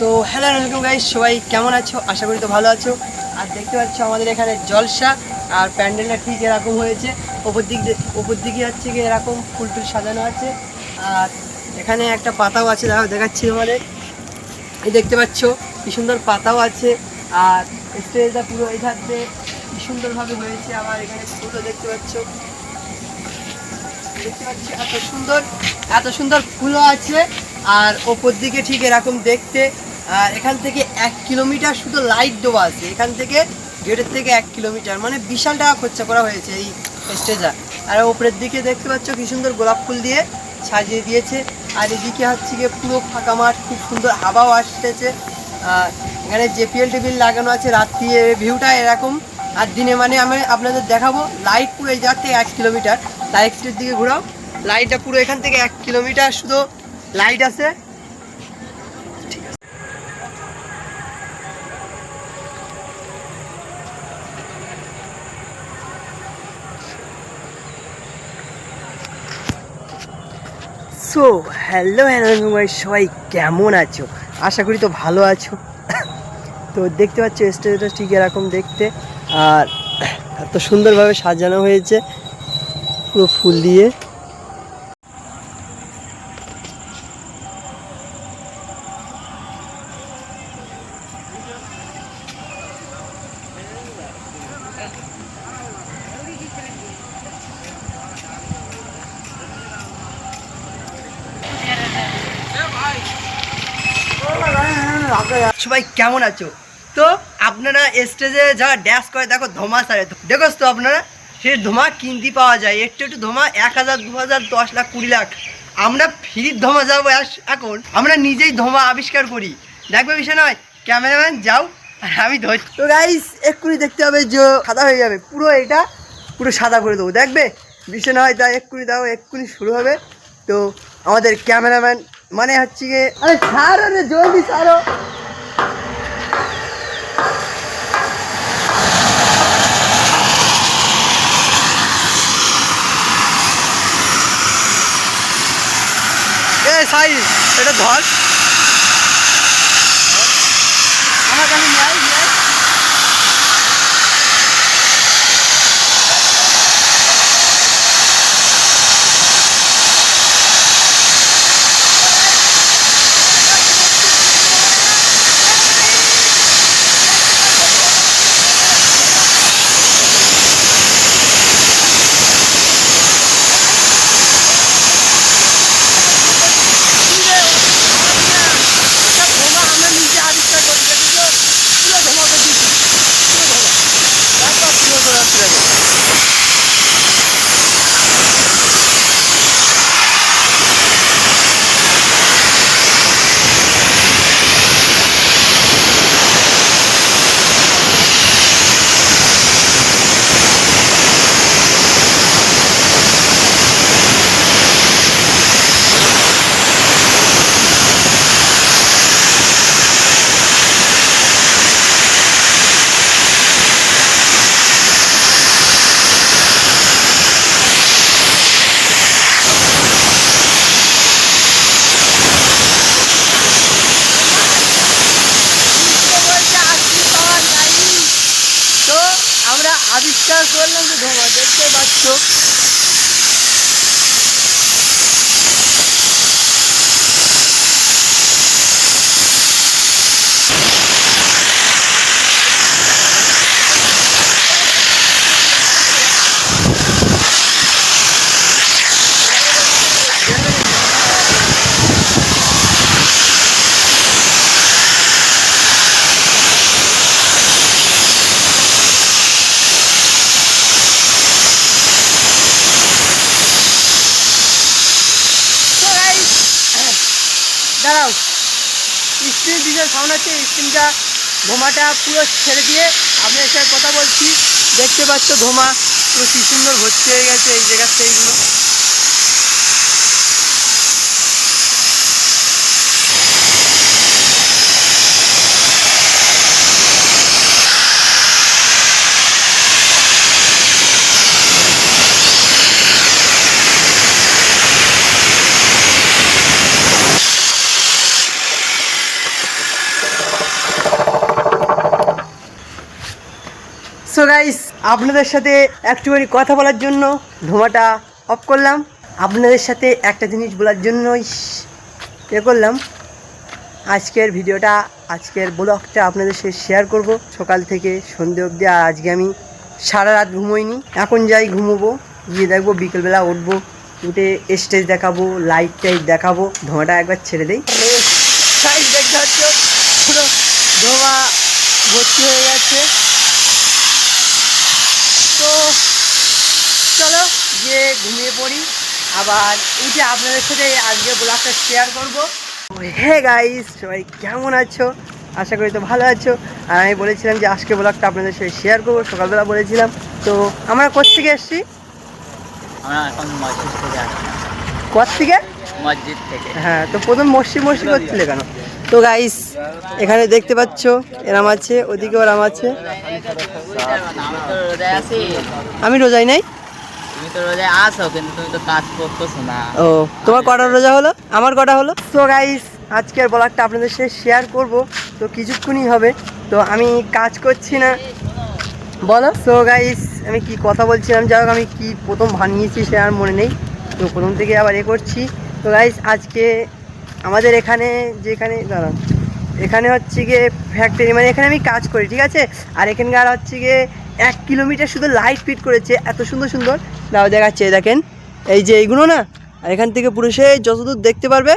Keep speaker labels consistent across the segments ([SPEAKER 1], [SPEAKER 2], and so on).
[SPEAKER 1] So hello welcome guys সবাই কেমন আছো? আশা করি তো ভালো আছো। আর দেখতে পাচ্ছ আমাদের এখানে জলসা আর প্যান্ডেলটা ঠিক এরকম হয়েছে। ওপর দিক ওপর দিকে হচ্ছে কি এরকম ফুল টুল সাজানো আছে। আর এখানে একটা পাতাও আছে দেখো দেখাচ্ছি তোমাদের। এই দেখতে পাচ্ছ, কি সুন্দর পাতাও আছে। আর স্টেজটা পুরো এই ধারতে কি সুন্দরভাবে হয়েছে। আবার এখানে ফুলও দেখতে পাচ্ছ। দেখতে পাচ্ছি, এত সুন্দর এত সুন্দর ফুলও আছে। আর ওপর দিকে ঠিক এরকম দেখতে এখান থেকে এক কিলোমিটার শুধু লাইট দেওয়া আছে। এখান থেকে গেটের থেকে এক কিলোমিটার মানে বিশাল টাকা খরচা করা হয়েছে এই স্টেজটা আর ওপরের দিকে দেখতে পাচ্ছ কি সুন্দর গোলাপ ফুল দিয়ে সাজিয়ে দিয়েছে। আর এদিকে হচ্ছে গিয়ে পুরো ফাঁকা মাঠ, খুব সুন্দর হাওয়াও আসতেছে। এখানে জেপিএল টেবিল লাগানো আছে রাত্রি ভিউটা এরকম। আর দিনে মানে আমি আপনাদের দেখাবো লাইট পুরো এই থেকে এক কিলোমিটার। লাইট লাইটের দিকে ঘোরাও। লাইটটা পুরো এখান থেকে এক কিলোমিটার শুধু লাইট আছে। সো হ্যালো হ্যালো সবাই কেমন আছো? আশা করি তো ভালো আছো। তো দেখতে পাচ্ছ স্টেজটা ঠিক এরকম দেখতে। আর এত সুন্দরভাবে সাজানো হয়েছে। পুরো ফুল দিয়ে। সবাই কেমন আছো? তো আপনারা স্টেজে যারা ড্যান্স করে, দেখো ধোমা সারে দেখো তো আপনারা, সেই ধোমা কিনতে পাওয়া যায়। একটু একটু ধোমা এক হাজার, দু হাজার, দশ লাখ, কুড়ি লাখ। আমরা ফ্রির ধোমা যাব এখন। আমরা নিজেই ধোমা আবিষ্কার করি। দেখবে বিষয় নয় ক্যামেরাম্যান যাও, আর আমি ধর তো গাইস এক্ষুনি দেখতে হবে যে সাদা হয়ে যাবে। পুরো এটা, পুরো সাদা করে দেবো। দেখবে? বিষয় নয়, তাই এক্ষুনি দাও, এক্ষুনি শুরু হবে। তো আমাদের ক্যামেরাম্যান মানে হচ্ছে গিয়ে আরে ছাড়ো রে, জলদি ছাড়ো। এ সাই এটা ধর। আমার কাছে সাউন্ড হচ্ছে স্টিমটা ধোমাটা পুরো ছেড়ে দিয়ে আপনার সাথে কথা বলছি। দেখতে পাচ্ছ ঘোমা পুরো কি সুন্দর ভর্তি হয়ে গেছে এই জায়গার সেইগুলো। গাইস আপনাদের সাথে একটুখানি কথা বলার জন্য ধোঁয়াটা অফ করলাম। আপনাদের সাথে একটা জিনিস বলার জন্যই এ করলাম। আজকের ভিডিওটা, আজকের ব্লগটা আপনাদের সাথে শেয়ার করব। সকাল থেকে সন্ধে অবধি, আর আজকে আমি সারা রাত ঘুমোইনি। এখন যাই ঘুমোবো, গিয়ে দেখব, বিকেলবেলা উঠবো, উঠে স্টেজ দেখাবো লাইট টাইট দেখাবো, ধোঁয়াটা একবার ছেড়ে দেই। দেখতে হচ্ছে পুরো ধোঁয়া ভর্তি হয়ে গেছে তো চলো গিয়ে ঘুমিয়ে পড়ি আবার উঠে আপনাদের সাথে আজকে ব্লগটা শেয়ার করব। হে গাইস সবাই কেমন আছো? আশা করি তো ভালো আছো। আর আমি বলেছিলাম যে আজকে ব্লগটা আপনাদের সাথে শেয়ার করব সকালবেলা বলেছিলাম। তো আমরা কোথেকে এসেছি?
[SPEAKER 2] আমরা এখন মসজিদ থেকে মসজিদ থেকে।
[SPEAKER 1] হ্যাঁ তো প্রথম মসজিদ মসজিদ করছিলে কেন? তো গাইস এখানে দেখতে পাচ্ছ এরাম আছে ওদিকে ওরাম আছে।
[SPEAKER 2] আমি
[SPEAKER 1] রোজাই নাই?
[SPEAKER 2] তো রোজায় আসো কিন্তু তুমি তো কাজ করতেছো না।
[SPEAKER 1] ও তোমার কটা রোজা হলো? আমার কটা হলো? তো গাইস আজকের ব্লগটা আপনাদের সাথে শেয়ার করব। তো কিছুক্ষণই হবে। তো আমি কাজ করছি না। বলো? সো গাইস আমি কি কথা বলছিলাম? যাই হোক আমি কি প্রথম বানিয়েছি সে আর মনে নেই। তো প্রথম থেকে আবার এ করছি। তো গাইস আজকে আমাদের এখানে যেখানে দাঁড়ান এখানে হচ্ছে গিয়ে ফ্যাক্টরি মানে এখানে আমি কাজ করি ঠিক আছে? আর এখানকার হচ্ছে গিয়ে এক কিলোমিটার শুধু লাইট ফিট করেছে, এত সুন্দর সুন্দর। দাও, দেখাচ্ছে দেখেন। এই যে এইগুলো না, আর এখান থেকে পুরো সেই যতদূর দেখতে পারবে,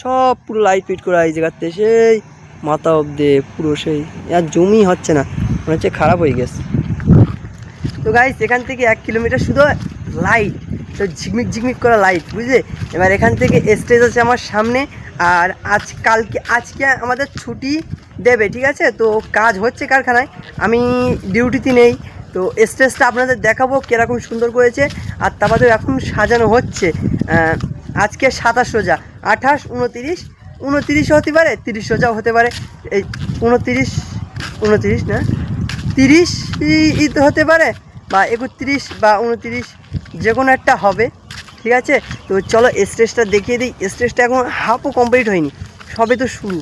[SPEAKER 1] সব পুরো লাইট ফিট করা এই জায়গাতে সেই মাথা অব্দে পুরো সেই, আর জমি হচ্ছে না, মনে হচ্ছে খারাপ হয়ে গেছে। তো গাইস এখান থেকে এক কিলোমিটার শুধু লাইট তো ঝিকমিক ঝিকমিক করা লাইট বুঝলে? এবার এখান থেকে স্টেজ আছে আমার সামনে, আর আজ কালকে, আজকে আমাদের ছুটি দেবে, ঠিক আছে? তো কাজ হচ্ছে কারখানায়, আমি ডিউটিতে নেই, তো স্টেজটা আপনাদের দেখাবো কীরকম সুন্দর করেছে, আর তারপরে এখন সাজানো হচ্ছে। আজকে সাতাশ রোজা, আঠাশ, উনতিরিশ উনতিরিশ হতে পারে, তিরিশ রোজাও হতে পারে, এই উনতিরিশ উনতিরিশ না, তিরিশ ঈদ হতে পারে, বা একত্রিশ বা উনতিরিশ, যে কোনো একটা হবে, ঠিক আছে? তো চলো স্টেজটা দেখিয়ে দিই, স্টেজটা এখন হাফও কমপ্লিট হয়নি সবে তো শুরু।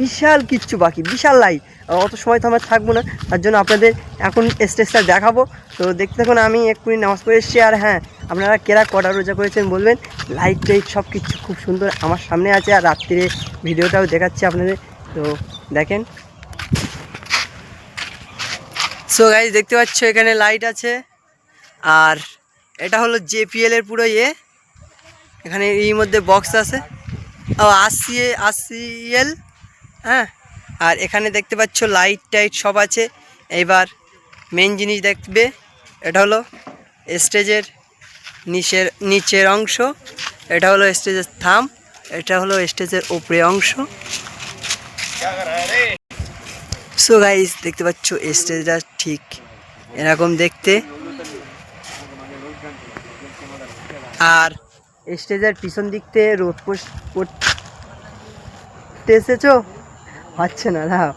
[SPEAKER 1] বিশাল কিচ্ছু বাকি, বিশাল লাইট অত সময় তো আমার থাকব না, তার জন্য আপনাদের এখন স্টেজটা দেখাবো। তো দেখতে থাকুন, আমি এক্ষুনি নামাজ পড়ে এসেছি, আর হ্যাঁ আপনারা কেরা কটা রোজা করেছেন বলবেন? লাইট টাইট সব কিছু খুব সুন্দর আমার সামনে আছে, আর রাত্রিরে ভিডিওটাও দেখাচ্ছি আপনাদের। তো দেখেন। সো গাইজ দেখতে পাচ্ছ, এখানে লাইট আছে, আর এটা হলো জেপিএল এর পুরো ইয়ে। এখানে এই মধ্যে বক্স আছে। ও আশি আশিএল হ্যাঁ। আর এখানে দেখতে পাচ্ছ লাইট টাইট সব আছে। এইবার মেন জিনিস দেখবে, এটা হলো স্টেজের নিচের নিচের অংশ, এটা হলো স্টেজের থাম, এটা হলো স্টেজের উপরে অংশ। সো গাইস দেখতে পাচ্ছ স্টেজটা ঠিক এরকম দেখতে। আর স্টেজের পিছন দিক থেকে রোদ এসেছ হচ্ছে না দাও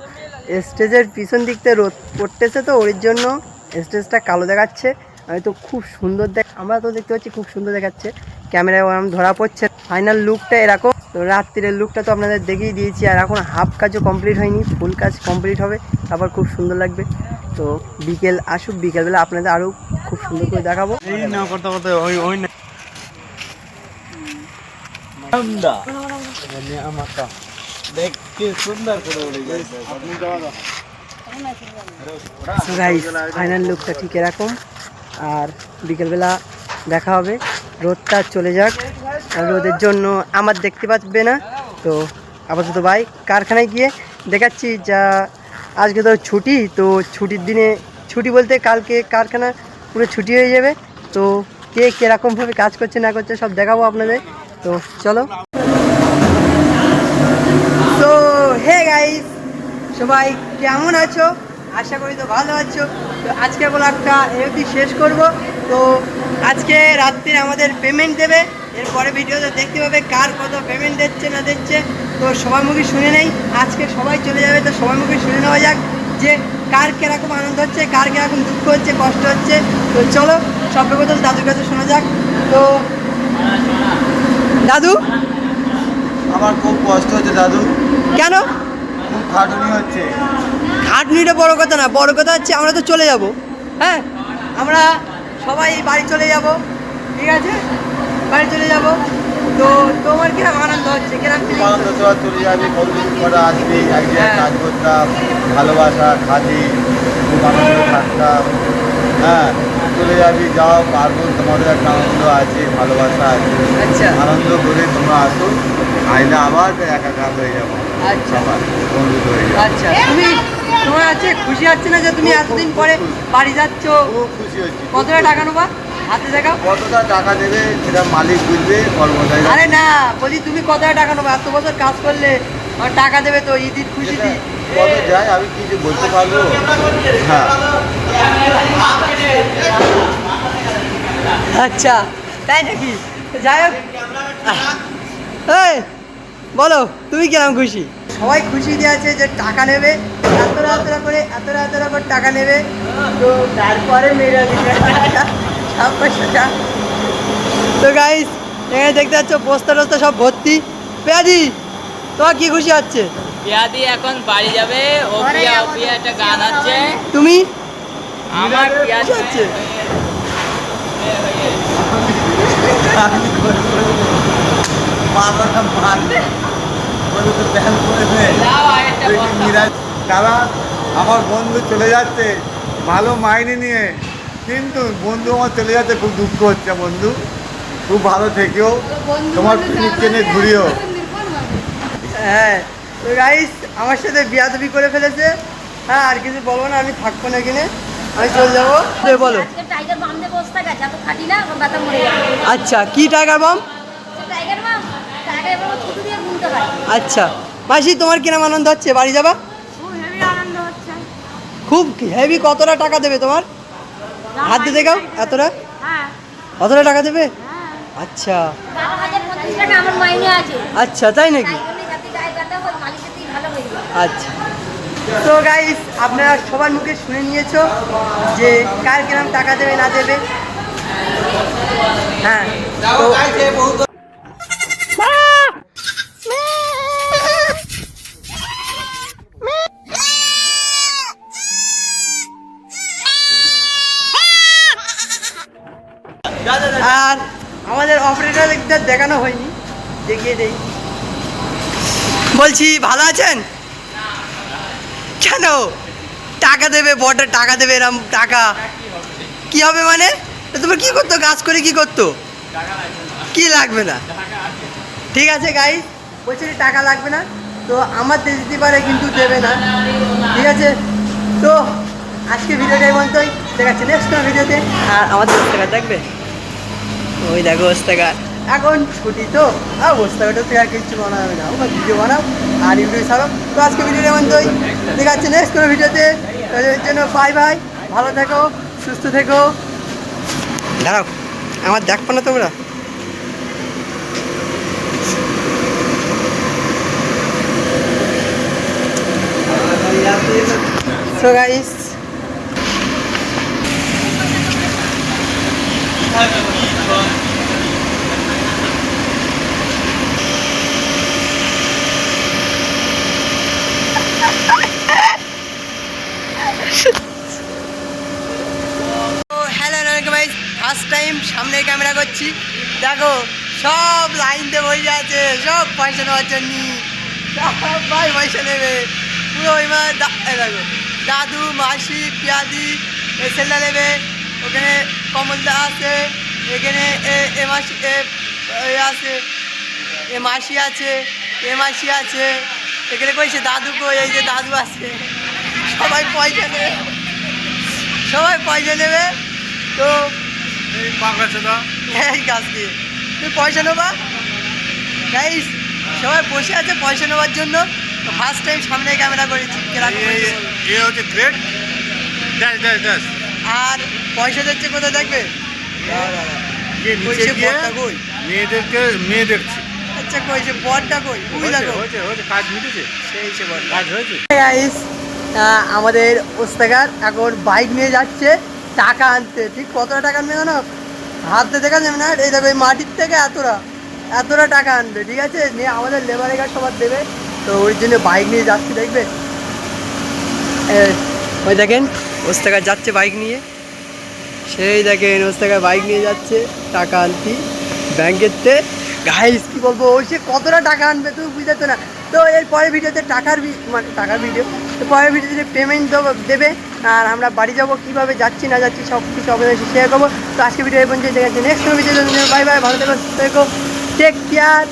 [SPEAKER 1] স্টেজের পিছন দিক থেকে রোদ পড়তেছে তো ওর জন্য স্টেজটা কালো দেখাচ্ছে। আমি তো খুব সুন্দর দেখ আমরা তো দেখতে পাচ্ছি খুব সুন্দর দেখাচ্ছে। ক্যামেরায় ওরম ধরা পড়ছে। ফাইনাল লুকটা এরকম। তো রাত্রিরের লুকটা তো আপনাদের দেখিয়ে দিয়েছি আর এখন হাফ কাজও কমপ্লিট হয়নি ফুল কাজ কমপ্লিট হবে তারপর খুব সুন্দর লাগবে। তো বিকেল আসুক বিকেলবেলা আপনাদের আরও খুব সুন্দর করে দেখাবো।
[SPEAKER 3] এই না
[SPEAKER 1] ফাইনাল লুকটা ঠিক এরকম। আর বিকেলবেলা দেখা হবে। রোদটা চলে যাক। রোদের জন্য আমার দেখতে পাবে না। তো আপাতত ভাই, কারখানায় গিয়ে দেখাচ্ছি যা আজকে তো ছুটি। তো ছুটির দিনে, ছুটি বলতে কালকে কারখানা পুরো ছুটি হয়ে যাবে। তো কে কীরকমভাবে কাজ করছে না করছে সব দেখাবো আপনাদের। তো চলো। হে গাইস সবাই কেমন আছো? আশা করি তো ভালো আছো। তো আজকে ব্লগটা এমনি শেষ করব। তো আজকে রাত্রির আমাদের পেমেন্ট দেবে। এরপরে ভিডিওতে দেখতে পাবে কার কত পেমেন্ট দিচ্ছে, না দিচ্ছে। তো সবার মুখে শুনে নেই। আজকে সবাই চলে যাবে, তো সবার মুখে শুনে নেওয়া যাক যে কার কীরকম আনন্দ হচ্ছে, কার কীরকম দুঃখ হচ্ছে, কষ্ট হচ্ছে। তো চলো সর্বপ্রথম দাদুর কাছে শোনা যাক। তো দাদু?
[SPEAKER 3] আমার খুব কষ্ট হচ্ছে দাদু।
[SPEAKER 1] কেন?
[SPEAKER 3] হচ্ছে।
[SPEAKER 1] খাটনিটা বড় কথা না বড় কথা হচ্ছে আমরা তো চলে যাব। হ্যাঁ? আমরা সবাই বাড়ি চলে যাব ঠিক আছে? বাড়ি চলে যাব। তো তোমার কীরকম আনন্দ হচ্ছে? feeling?
[SPEAKER 3] আনন্দ তোরা চলে যাবি বন্ধু করা আসবি এক জায়গায়
[SPEAKER 1] হ্যাঁ।
[SPEAKER 3] কাজ করতাম ভালোবাসা খাতি খুব আনন্দ থাকতাম। হ্যাঁ চলে যাবি যাও পার্বণ তোমাদের একটা আনন্দ আছে ভালোবাসা আছে।
[SPEAKER 1] আচ্ছা।
[SPEAKER 3] আনন্দ করে তোমরা আসো আইলে আবার একাকার হয়ে যাব।
[SPEAKER 1] আচ্ছা।
[SPEAKER 3] বন্ধু হয়ে
[SPEAKER 1] আচ্ছা তুমি তোমার আছে খুশি হচ্ছে না যে তুমি এতদিন পরে বাড়ি যাচ্ছ?
[SPEAKER 3] খুব খুশি হচ্ছি
[SPEAKER 1] কতটা টাকা নেবা? হাতে দেখাও।
[SPEAKER 3] কতটা টাকা দেবে সেটা মালিক বুঝবে কর্মচারী
[SPEAKER 1] আরে না বলি তুমি কতটা টাকা নেবা? এত বছর কাজ করলে টাকা দেবে তো ঈদ ঈদ খুশি দি
[SPEAKER 3] কত যায় আমি কিছু বলতে পারব? হ্যাঁ।
[SPEAKER 1] আচ্ছা তাই নাকি? যাই হোক। বলো তুমি কিরম খুশি? সবাই খুশি দিয়ে আছে যে টাকা নেবে এতটা এতটা করে এতটা এতটা করে টাকা নেবে। তো তারপরে মেয়েরা দিবে সব পয়সাটা তো গাইস এখানে দেখতে পাচ্ছ বস্তা টস্তা সব ভর্তি। পেঁয়াজি তোমার কি খুশি হচ্ছে?
[SPEAKER 2] পিয়াদি এখন বাড়ি যাবে ও পিয়া ও পিয়া একটা গান আছে।
[SPEAKER 1] তুমি?
[SPEAKER 2] আমার পিয়াদি
[SPEAKER 1] হচ্ছে?
[SPEAKER 3] মাথাটা মারবে বলে তো ব্যায়াম করে নে।
[SPEAKER 2] যাও আরেকটা
[SPEAKER 3] তুই কি
[SPEAKER 2] বস্তা।
[SPEAKER 3] নিরাশ দাদা আমার বন্ধু চলে যাচ্ছে ভালো মাইনে নিয়ে। কিন্তু বন্ধু আমার চলে যাচ্ছে খুব দুঃখ হচ্ছে বন্ধু। খুব ভালো থেকেও তোমার পিকনিক ঘুরিও।
[SPEAKER 1] হ্যাঁ তো গাইস আমার সাথে বিয়াদবি করে ফেলেছে। হ্যাঁ আর কিছু বলব না আমি থাকব না কিনে আমি চলে যাব। বলো। আচ্ছা কি টাইগার বাম আচ্ছা। মাসি তোমার কিরম আনন্দ হচ্ছে? বাড়ি যাবা?
[SPEAKER 4] খুব হেভি
[SPEAKER 1] কতটা টাকা দেবে তোমার? হাত দিয়ে দেখাও এতটা?
[SPEAKER 4] হ্যাঁ।
[SPEAKER 1] কতটা টাকা দেবে?
[SPEAKER 4] হ্যাঁ।
[SPEAKER 1] আচ্ছা। আচ্ছা তাই নাকি? আচ্ছা। তো গাইস আপনারা সবার মুখে শুনে নিয়েছো যে কার কিরম টাকা দেবে না দেবে? হ্যাঁ। তো আর আমাদের অপারেটর দেখানো হয়নি, দেখিয়ে দেই। বলছি, ভালো আছেন? কেন? টাকা দেবে বড় টাকা দেবে এরম টাকা। কি হবে মানে? তোমার কি করতো? কাজ করে কি করতো? কি লাগবে না? ঠিক আছে গাই বলছি টাকা লাগবে না, তো আমার দিতে পারে কিন্তু দেবে না। ঠিক আছে? তো আজকে ভিডিওটা এই পর্যন্তই। দেখাচ্ছি নেক্সট ভিডিওতে। আর আমাদের ওস্তাকার দেখবে ওই দেখো ওস্তাকার এখন ছুটি তো আর ওস্তাকারটা তো আর কিছু বানাবে না। ওরা ভিডিও বানাও আর ইউটিউব ছাড়ো। তো আজকে ভিডিওটা এই পর্যন্তই। দেখাচ্ছি নেক্সট কোনো ভিডিওতে তাদের জন্য বাই বাই ভালো থেকো সুস্থ থেকো। দাঁড়াও আমার দেখব না তোমরা। So guys, hello guys first time সামনে ক্যামেরা করছি। দেখো, সব লাইন দিয়ে বসে আছে, সব পয়সা নেওয়ার জন্য। সব ভাই পয়সা নেবে। পুরো এবার দা- এই দেখো, দাদু, মাসি, পিয়াদি এ নেবে। ওখানে কমলদা আছে এখানে এ- মাসি আছে এ মাসি আছে এ মাসি আছে এখানে কইছে দাদু কই? এই যে দাদু আছে। সবাই পয়সা নেবে সবাই পয়সা নেবে তো এই কাজ দিয়ে তুমি পয়সা নেবা? গাইস সবাই বসে আছে পয়সা নেওয়ার জন্য। ফার্স্ট টাইম সামনে ক্যামেরা করেছি।
[SPEAKER 3] এ হচ্ছে গ্রেট ড্যাশ ড্যাশ ড্যাশ
[SPEAKER 1] আর পয়সা দিচ্ছে কোথায় দেখবে? কই
[SPEAKER 3] মেয়েদেরকে মেয়ে দেখছি
[SPEAKER 1] আচ্ছা কইছে বরটা কই? ওই দেখো।
[SPEAKER 3] কাজ মিটেছে।
[SPEAKER 1] সেই সে বর
[SPEAKER 3] কাজ হয়েছে।
[SPEAKER 1] আমাদের ওস্তাগার এখন বাইক নিয়ে যাচ্ছে টাকা আনতে। ঠিক কতটা টাকা আনবে জানো? হাতে দেখা যাবে না? এই দেখো এই মাটির থেকে এতটা এতটা টাকা আনবে ঠিক আছে? নিয়ে আমাদের লেবার এগার সবার দেবে। তো ওই জন্য বাইক নিয়ে যাচ্ছে দেখবে? ওই দেখেন ওস্তাগার যাচ্ছে বাইক নিয়ে। সেই দেখেন ওস্তাকা বাইক নিয়ে যাচ্ছে, টাকা আনতি। ব্যাংকেরতে গাইস কি বলব, ওই সে কতটা টাকা আনবে তুমি বুঝতে না? তো এর পরের ভিডিওতে টাকার মানে টাকার ভিডিও তো পরের ভিডিওতে পেমেন্ট দেবো, দেবে, আর আমরা বাড়ি যাব, কীভাবে যাচ্ছি, না যাচ্ছি সব কিছু আপনাদের শেয়ার করব। তো আজকে ভিডিও এই পর্যন্ত নেক্সট ভিডিও বাই বাই ভালো থেকো টেক কেয়ার